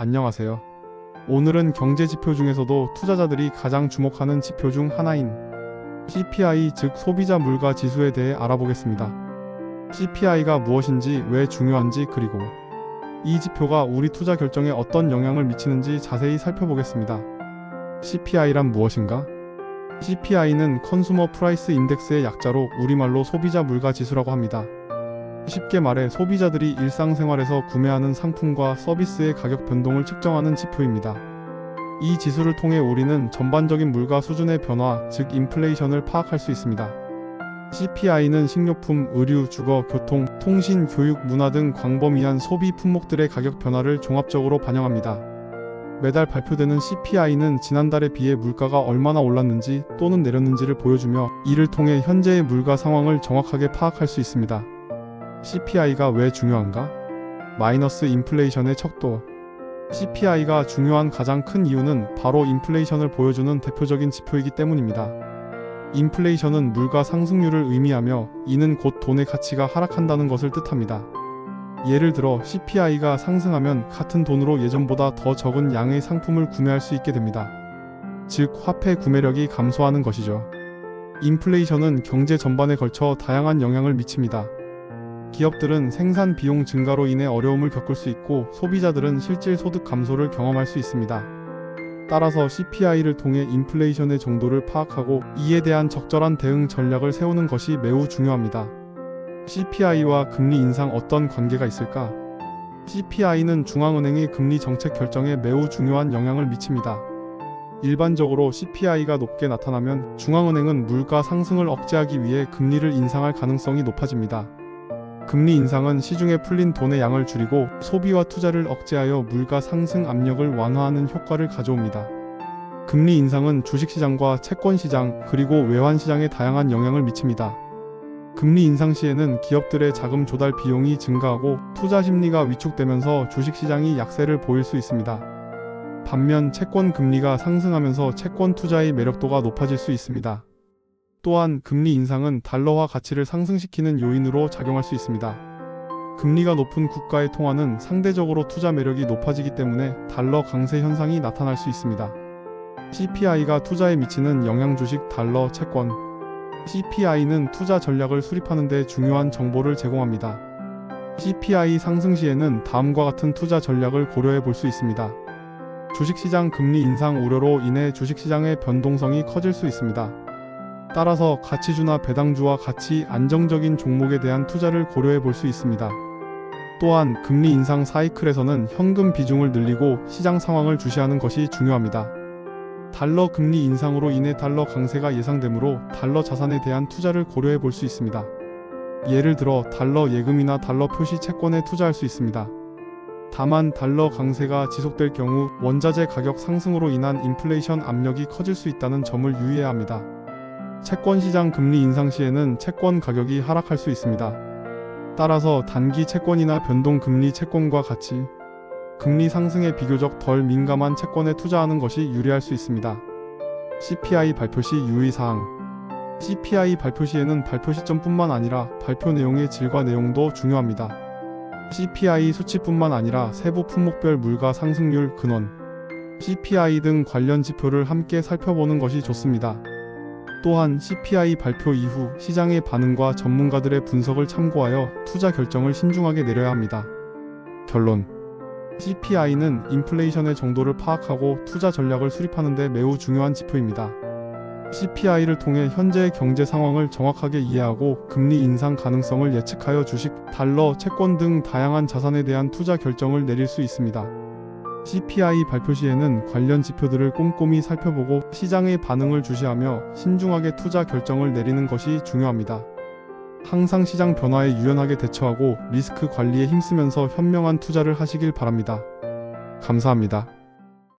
안녕하세요. 오늘은 경제 지표 중에서도 투자자들이 가장 주목하는 지표 중 하나인 CPI 즉 소비자 물가 지수에 대해 알아보겠습니다. CPI가 무엇인지 왜 중요한지 그리고 이 지표가 우리 투자 결정에 어떤 영향을 미치는지 자세히 살펴보겠습니다. CPI란 무엇인가? CPI는 컨슈머 프라이스 인덱스의 약자로 우리말로 소비자 물가 지수라고 합니다. 쉽게 말해 소비자들이 일상생활에서 구매하는 상품과 서비스의 가격 변동을 측정하는 지표입니다. 이 지수를 통해 우리는 전반적인 물가 수준의 변화, 즉 인플레이션을 파악할 수 있습니다. CPI는 식료품, 의류, 주거, 교통, 통신, 교육, 문화 등 광범위한 소비 품목들의 가격 변화를 종합적으로 반영합니다. 매달 발표되는 CPI는 지난달에 비해 물가가 얼마나 올랐는지 또는 내렸는지를 보여주며 이를 통해 현재의 물가 상황을 정확하게 파악할 수 있습니다. CPI가 왜 중요한가? 마이너스 인플레이션의 척도. CPI가 중요한 가장 큰 이유는 바로 인플레이션을 보여주는 대표적인 지표이기 때문입니다. 인플레이션은 물가 상승률을 의미하며 이는 곧 돈의 가치가 하락한다는 것을 뜻합니다. 예를 들어 CPI가 상승하면 같은 돈으로 예전보다 더 적은 양의 상품을 구매할 수 있게 됩니다. 즉, 화폐 구매력이 감소하는 것이죠. 인플레이션은 경제 전반에 걸쳐 다양한 영향을 미칩니다. 기업들은 생산 비용 증가로 인해 어려움을 겪을 수 있고 소비자들은 실질 소득 감소를 경험할 수 있습니다. 따라서 CPI를 통해 인플레이션의 정도를 파악하고 이에 대한 적절한 대응 전략을 세우는 것이 매우 중요합니다. CPI와 금리 인상 어떤 관계가 있을까? CPI는 중앙은행의 금리 정책 결정에 매우 중요한 영향을 미칩니다. 일반적으로 CPI가 높게 나타나면 중앙은행은 물가 상승을 억제하기 위해 금리를 인상할 가능성이 높아집니다. 금리 인상은 시중에 풀린 돈의 양을 줄이고 소비와 투자를 억제하여 물가 상승 압력을 완화하는 효과를 가져옵니다. 금리 인상은 주식시장과 채권시장 그리고 외환시장에 다양한 영향을 미칩니다. 금리 인상 시에는 기업들의 자금 조달 비용이 증가하고 투자 심리가 위축되면서 주식시장이 약세를 보일 수 있습니다. 반면 채권 금리가 상승하면서 채권 투자의 매력도가 높아질 수 있습니다. 또한 금리 인상은 달러화 가치를 상승시키는 요인으로 작용할 수 있습니다. 금리가 높은 국가의 통화는 상대적으로 투자 매력이 높아지기 때문에 달러 강세 현상이 나타날 수 있습니다. CPI가 투자에 미치는 영향 주식 달러 채권 CPI는 투자 전략을 수립하는 데 중요한 정보를 제공합니다. CPI 상승 시에는 다음과 같은 투자 전략을 고려해 볼 수 있습니다. 주식시장 금리 인상 우려로 인해 주식시장의 변동성이 커질 수 있습니다. 따라서 가치주나 배당주와 같이 안정적인 종목에 대한 투자를 고려해 볼 수 있습니다. 또한 금리 인상 사이클에서는 현금 비중을 늘리고 시장 상황을 주시하는 것이 중요합니다. 달러 금리 인상으로 인해 달러 강세가 예상되므로 달러 자산에 대한 투자를 고려해 볼 수 있습니다. 예를 들어 달러 예금이나 달러 표시 채권에 투자할 수 있습니다. 다만 달러 강세가 지속될 경우 원자재 가격 상승으로 인한 인플레이션 압력이 커질 수 있다는 점을 유의해야 합니다. 채권 시장 금리 인상 시에는 채권 가격이 하락할 수 있습니다. 따라서 단기 채권이나 변동 금리 채권과 같이 금리 상승에 비교적 덜 민감한 채권에 투자하는 것이 유리할 수 있습니다. CPI 발표 시 유의사항 CPI 발표 시에는 발표 시점뿐만 아니라 발표 내용의 질과 내용도 중요합니다. CPI 수치뿐만 아니라 세부 품목별 물가 상승률 근원, CPI 등 관련 지표를 함께 살펴보는 것이 좋습니다. 또한 CPI 발표 이후 시장의 반응과 전문가들의 분석을 참고하여 투자 결정을 신중하게 내려야 합니다. 결론 CPI는 인플레이션의 정도를 파악하고 투자 전략을 수립하는 데 매우 중요한 지표입니다. CPI를 통해 현재의 경제 상황을 정확하게 이해하고 금리 인상 가능성을 예측하여 주식, 달러, 채권 등 다양한 자산에 대한 투자 결정을 내릴 수 있습니다. CPI 발표 시에는 관련 지표들을 꼼꼼히 살펴보고 시장의 반응을 주시하며 신중하게 투자 결정을 내리는 것이 중요합니다. 항상 시장 변화에 유연하게 대처하고 리스크 관리에 힘쓰면서 현명한 투자를 하시길 바랍니다. 감사합니다.